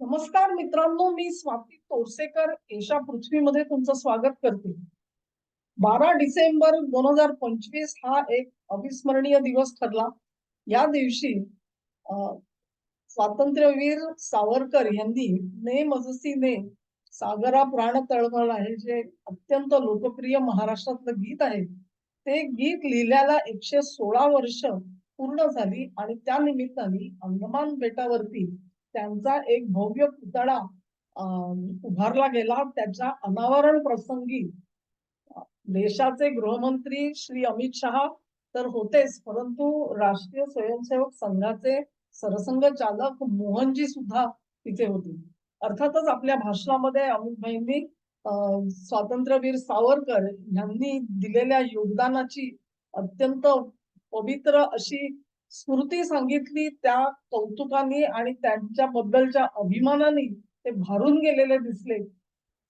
नमस्कार मित्रांनो मी स्वाती तोरसेकर एशा पृथ्वीमध्ये तुमचं स्वागत करते. बारा डिसेंबर दोन हजार पंचवीस हा एक अविस्मरणीय दिवस ठरला. या दिवशी अं, स्वातंत्र्यवीर सावरकर यांनी ने मजसीने सागरा प्राण तळमळ आहे जे अत्यंत लोकप्रिय महाराष्ट्रातलं गीत आहे. ते गीत लिहिल्याला एकशे सोळा वर्ष पूर्ण झाली आणि त्या निमित्ताने अंदमान बेटावरती त्यांचा एक भव्य पुतळा उभारला गेला. त्याच्या अनावरण प्रसंगी देशाचे गृहमंत्री श्री अमित शहा तर होतेच. परंतु राष्ट्रीय स्वयंसेवक संघाचे सरसंघचालक मोहनजी सुद्धा तिथे होते. अर्थातच आपल्या भाषणामध्ये अमित भाईंनी स्वातंत्र्यवीर सावरकर यांनी दिलेल्या योगदानाची अत्यंत पवित्र अशी स्मृती सांगितली त्या कौतुकाने आणि त्यांच्याबद्दलच्या अभिमानाने ते भारून गेलेले दिसले.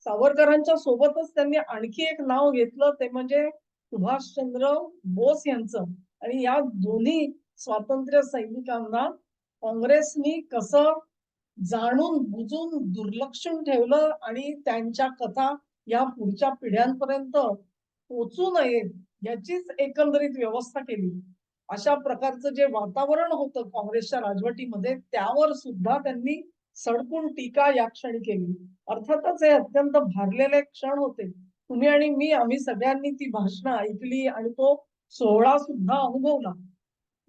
सावरकरांच्या सोबतच त्यांनी आणखी एक नाव घेतलं ते म्हणजे सुभाषचंद्र बोस यांचं. आणि या दोन्ही स्वातंत्र्य सैनिकांना काँग्रेसनी कसं जाणून बुजून दुर्लक्षून ठेवलं आणि त्यांच्या कथा या पुढच्या पिढ्यांपर्यंत पोचू नयेत याचीच एकंदरीत व्यवस्था केली. अशा प्रकारचं जे वातावरण होतं काँग्रेसच्या राजवटीमध्ये त्यावर सुद्धा त्यांनी सडकून टीका या क्षणी केली. अर्थातच हे अत्यंत भारलेले क्षण होते. तुम्ही आणि मी आम्ही सगळ्यांनी ती भाषणं ऐकली आणि तो सोहळा सुद्धा अनुभवला.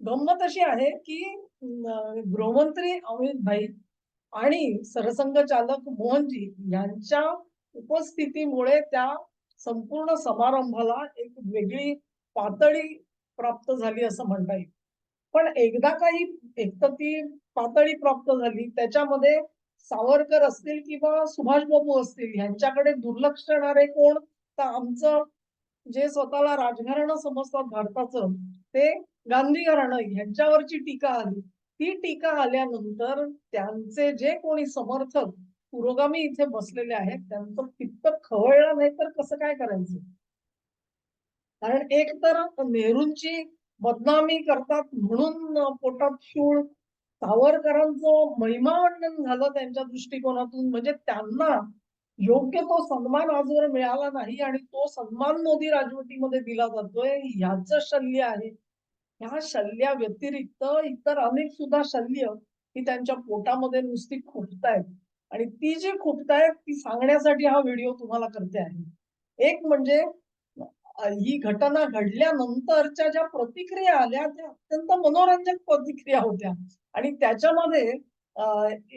गंमत अशी आहे की गृहमंत्री अमित भाई आणि सरसंघचालक मोहनजी यांच्या उपस्थितीमुळे त्या संपूर्ण समारंभाला एक वेगळी पातळी प्राप्त झाली असं म्हणता येईल. पण एकदा काही एक तर ती पातळी प्राप्त झाली त्याच्यामध्ये सावरकर असतील किंवा सुभाष बाबू असतील यांच्याकडे दुर्लक्ष करणारे कोण? तर आमचं जे स्वतःला राजघराणं समजतात भारताचं ते गांधी घराणं यांच्यावरची टीका आली. ती टीका आल्यानंतर त्यांचे जे कोणी समर्थक पुरोगामी इथे बसलेले आहेत त्यांचं पित्त खवळलं नाही तर कसं काय करायचं? कारण एक तर नेहरूंची बदनामी करतात म्हणून पोटात शूळ सावरकरांचं महिमावर्णन झालं त्यांच्या दृष्टिकोनातून. म्हणजे त्यांना योग्य तो सन्मान आजवर मिळाला नाही आणि तो सन्मान मोदी राजवटीमध्ये दिला जातोय ह्याच शल्य आहे. ह्या शल्या व्यतिरिक्त इतर अनेक सुद्धा शल्य ही त्यांच्या पोटामध्ये नुसती खुपतायत. आणि ती जी खुपतायत ती सांगण्यासाठी हा व्हिडिओ तुम्हाला करते आहे. एक म्हणजे ही घटना घडल्यानंतरच्या ज्या प्रतिक्रिया आल्या त्या अत्यंत मनोरंजक प्रतिक्रिया होत्या. आणि त्याच्यामध्ये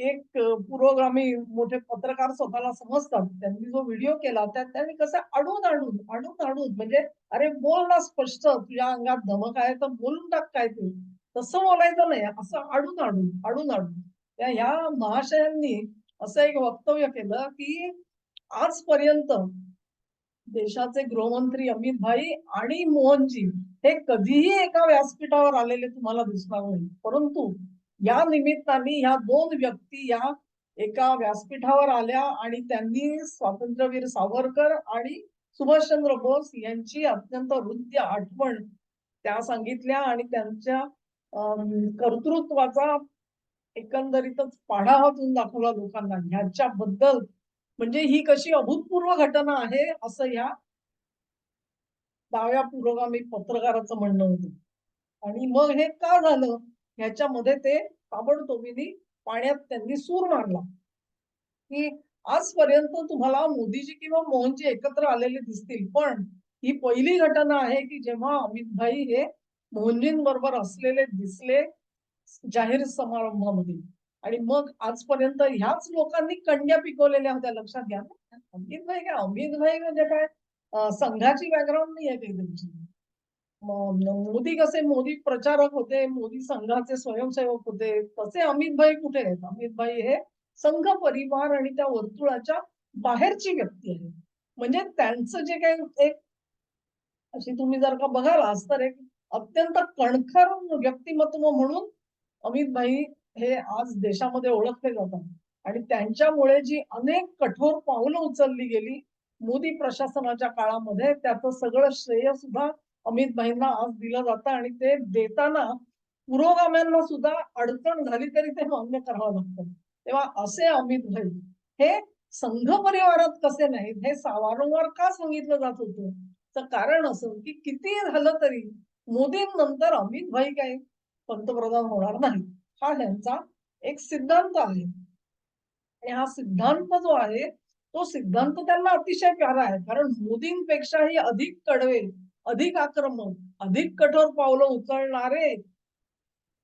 एक पुरोगामी मोठे पत्रकार स्वतःला समजतात. त्यांनी जो व्हिडिओ केला त्यात त्यांनी कसं अडून अडून अडून अडून म्हणजे अरे बोल ना स्पष्ट तुझ्या अंगात धमक आहे तर बोलून टाक काय ते. तसं बोलायचं नाही असं अडून अडून अडून अडून. त्या ह्या महाशयांनी असं एक वक्तव्य केलं की आजपर्यंत देशाचे गृहमंत्री अमित भाई आणि मोहनजी हे कधीही एका व्यासपीठावर आलेले तुम्हाला दिसणार नाही. परंतु या निमित्ताने ह्या दोन व्यक्ती या एका व्यासपीठावर आल्या आणि त्यांनी स्वातंत्र्यवीर सावरकर आणि सुभाषचंद्र बोस यांची अत्यंत हृदय आठवण त्या सांगितल्या आणि त्यांच्या अं, कर्तृत्वाचा एकंदरीतच पाढा हातून दाखवला लोकांना. ह्याच्याबद्दल म्हणजे ही कशी अभूतपूर्व घटना आहे असं ह्या डाव्या पुरोगामी पत्रकाराचं म्हणणं होतं. आणि मग हे का झालं? ह्याच्यामध्ये ते ताबडतोबीने पाण्यात त्यांनी सूर मारला. की आजपर्यंत तुम्हाला मोदीजी किंवा मोहनजी एकत्र आलेले दिसतील पण ही पहिली घटना आहे की जेव्हा अमित भाई हे मोहनजींबरोबर असलेले दिसले जाहीर समारंभामध्ये. आणि मग आजपर्यंत ह्याच लोकांनी कंड्या पिकवलेल्या होत्या लक्षात घ्या ना. अमित भाई काय? अमित भाई म्हणजे काय? संघाची बॅकग्राऊंड नाही आहे काही त्यांची. मोदी कसे? मोदी प्रचारक होते मोदी संघाचे स्वयंसेवक होते. तसे अमित भाई कुठे आहेत? अमित भाई हे संघ परिवार आणि त्या वर्तुळाच्या बाहेरची व्यक्ती आहे म्हणजे त्यांचं जे काही एक अशी तुम्ही जर का बघाल आज तर एक अत्यंत कणखर व्यक्तिमत्व म्हणून अमित भाई हे आज देशामध्ये ओळखले जातात. आणि त्यांच्यामुळे जी अनेक कठोर पावलं उचलली गेली मोदी प्रशासनाच्या काळामध्ये त्याचं सगळं श्रेय सुद्धा अमित भाईंना आज दिलं जातं आणि ते देताना पुरोगाम्यांना सुद्धा अडचण झाली तरी ते मान्य करावं लागतं. तेव्हा असे अमित भाई हे संघ परिवारात कसे नाहीत? हे वारंवार का सांगितलं जात होतं? तर कारण असं की किती झालं तरी मोदींनंतर अमित भाई काय पंतप्रधान होणार नाही हा त्यांचा एक सिद्धांत आहे. आणि हा सिद्धांत जो आहे तो सिद्धांत त्यांना अतिशय प्यारा आहे. कारण मोदींपेक्षाही अधिक कडवे अधिक आक्रमक अधिक कठोर पावलं उचलणारे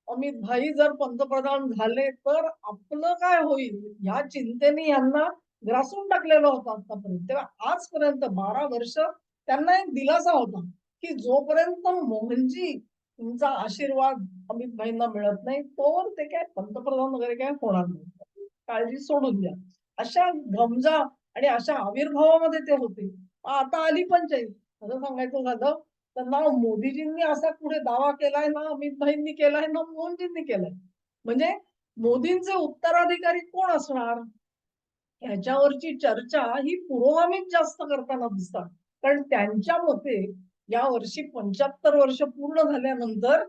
अमित भाई जर पंतप्रधान झाले तर आपलं काय होईल? या चिंतेने यांना ग्रासून टाकलेला होता आतापर्यंत. तेव्हा आजपर्यंत बारा वर्ष त्यांना एक दिलासा होता की जोपर्यंत मोहनजी तुमचा आशीर्वाद अमित भाईंना मिळत नाही तोवर ते काय पंतप्रधान वगैरे काय होणार नाही. काळजी सोडून द्या. अशा गमजा आणि अशा आविर्भावामध्ये ते होते. आता आली पंचायत. खरं सांगायचं झालं तर ना मोदीजींनी असा पुढे दावा केलाय ना अमित भाईंनी केलाय ना मोहनजींनी केलाय. म्हणजे मोदींचे उत्तराधिकारी कोण असणार? ह्याच्यावरची चर्चा ही पुरोगामीच जास्त करताना दिसतात. कारण त्यांच्या मते या वर्षी पंच्याहत्तर वर्ष पूर्ण झाल्यानंतर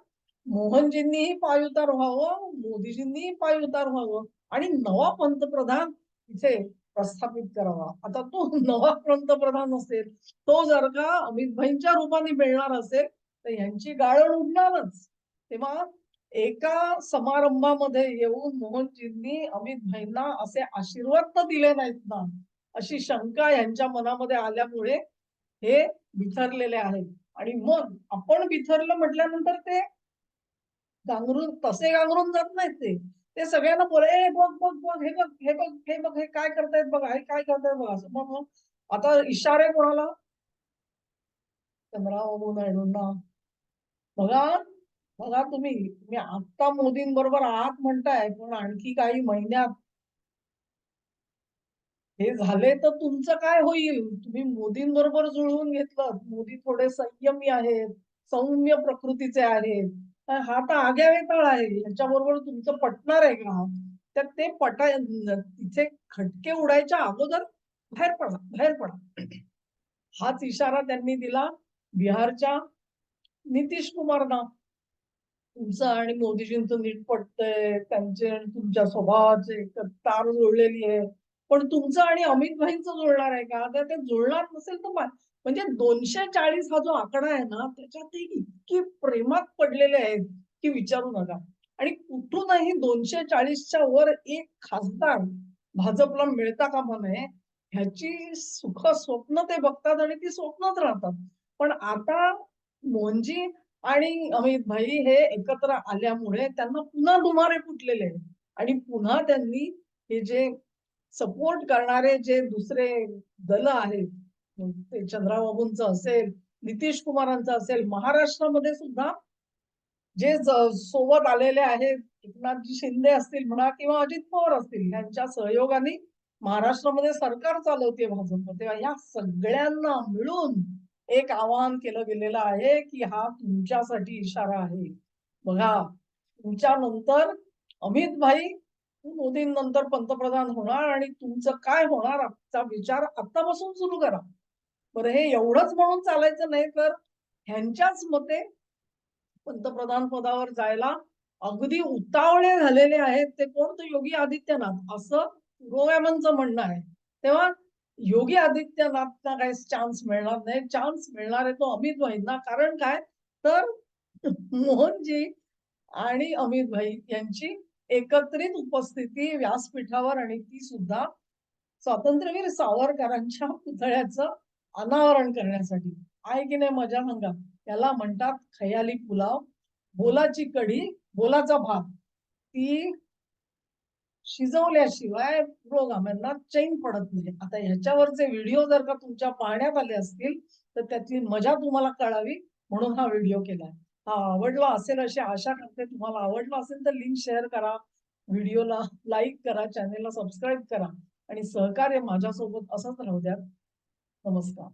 मोहनजींनीही पायउतार व्हावं मोदीजींनीही पायउतार व्हावं आणि नवा पंतप्रधान इथे प्रस्थापित करावा. आता तो नवा पंतप्रधान असेल तो जर का अमित भाईंच्या रूपाने मिळणार असेल तर यांची गाळण उडणारच. तेव्हा एका समारंभामध्ये येऊन मोहनजींनी अमित भाईंना असे आशीर्वाद तर दिले नाहीत ना अशी शंका यांच्या मनामध्ये आल्यामुळे हे बिथरलेले आहेत. आणि मग आपण बिथरलं म्हटल्यानंतर ते गांगरून तसे गांगरून जात नाहीत ते. ते सगळ्यांना बोल ए बघ बघ बघ हे बघ हे बघ हे बघ हे काय करतायत बघ हे काय करतायत बघा असं. मग आता इशारे कोणाला? चंद्राबाबू नायडूंना बघा बघा तुम्ही तुम्ही आत्ता मोदींबरोबर आहात म्हणताय पण आणखी काही महिन्यात हे झाले तर तुमचं काय होईल? तुम्ही मोदींबरोबर जुळवून घेतलं. मोदी थोडे संयमी आहेत सौम्य प्रकृतीचे आहेत. हा तर आग्या वेताळ आहे. याच्याबरोबर तुमचं पटणार आहे का? तर ते पटाय तिथे खटके उडायच्या अगोदर बाहेर पडा बाहेर पडा. हाच इशारा त्यांनी दिला बिहारच्या नितीश कुमारना. तुमचं आणि मोदीजींचं नीट पटतंय. त्यांचे आणि तुमच्या स्वभावाचे तार जोडलेली आहे. पण तुमचं आणि अमित भाईंचं जुळणार आहे का? तर ते जुळणार नसेल तर म्हणजे दोनशे चाळीस हा जो आकडा आहे ना त्याच्यात ते इतकी प्रेमात पडलेले आहेत की विचारू नका. आणि कुठूनही दोनशे चाळीसच्या वर एक खासदार भाजपला मिळता का म्हणे ह्याची सुख स्वप्न ते बघतात आणि ती स्वप्नच राहतात. पण आता मोहनजी आणि अमित भाई हे एकत्र आल्यामुळे त्यांना पुन्हा दुमारे फुटलेले आहेत. आणि पुन्हा त्यांनी हे जे सपोर्ट करणारे जे दुसरे दल आहेत ते चंद्राबाबूंचं असेल नितीश कुमारांचं असेल महाराष्ट्रामध्ये सुद्धा जे सोबत आलेले आहेत एकनाथजी शिंदे असतील म्हणा किंवा अजित पवार असतील यांच्या सहयोगाने महाराष्ट्रामध्ये सरकार चालवते भाजप तेव्हा या सगळ्यांना मिळून एक आवाहन केलं गेलेलं आहे की हा तुमच्यासाठी इशारा आहे. बघा तुमच्यानंतर अमित भाई मोदींनंतर पंतप्रधान होणार आणि तुमचं काय होणार आजचा विचार आतापासून सुरू करा. बरं हे एवढंच म्हणून चालायचं नाही तर ह्यांच्याच मते पंतप्रधान पदावर जायला अगदी उतावळे झालेले आहेत ते कोण तर योगी आदित्यनाथ. असं गोव्यामांचं म्हणणं आहे. तेव्हा योगी आदित्यनाथना काही चान्स मिळणार नाही. चान्स मिळणार आहे तो अमित भाईंना कारण काय? तर मोहनजी आणि अमित भाई यांची एकत्रित उपस्थिती व्यासपीठावर आणि ती सुद्धा स्वातंत्र्यवीर सावरकरांच्या पुतळ्याचं अनावरण करण्यासाठी. आहे की नाही मजा सांगा? त्याला म्हणतात खयाली पुलाव. बोलाची कढी बोलाचा भात. ती शिजवल्याशिवाय पुरोगाम्यांना चैन पडत नाही. आता ह्याच्यावरचे व्हिडिओ जर का तुमच्या पाहण्यात आले असतील तर त्यातली मजा तुम्हाला कळावी म्हणून हा व्हिडिओ केलाय. हा आवडला असेल अशी आशा करते तुम्हाला. आवडला असेल तर लिंक शेअर करा. व्हिडिओला लाईक करा चॅनेलला सबस्क्राईब करा आणि सहकार्य माझ्यासोबत असंच राहू द्या नमस्कार.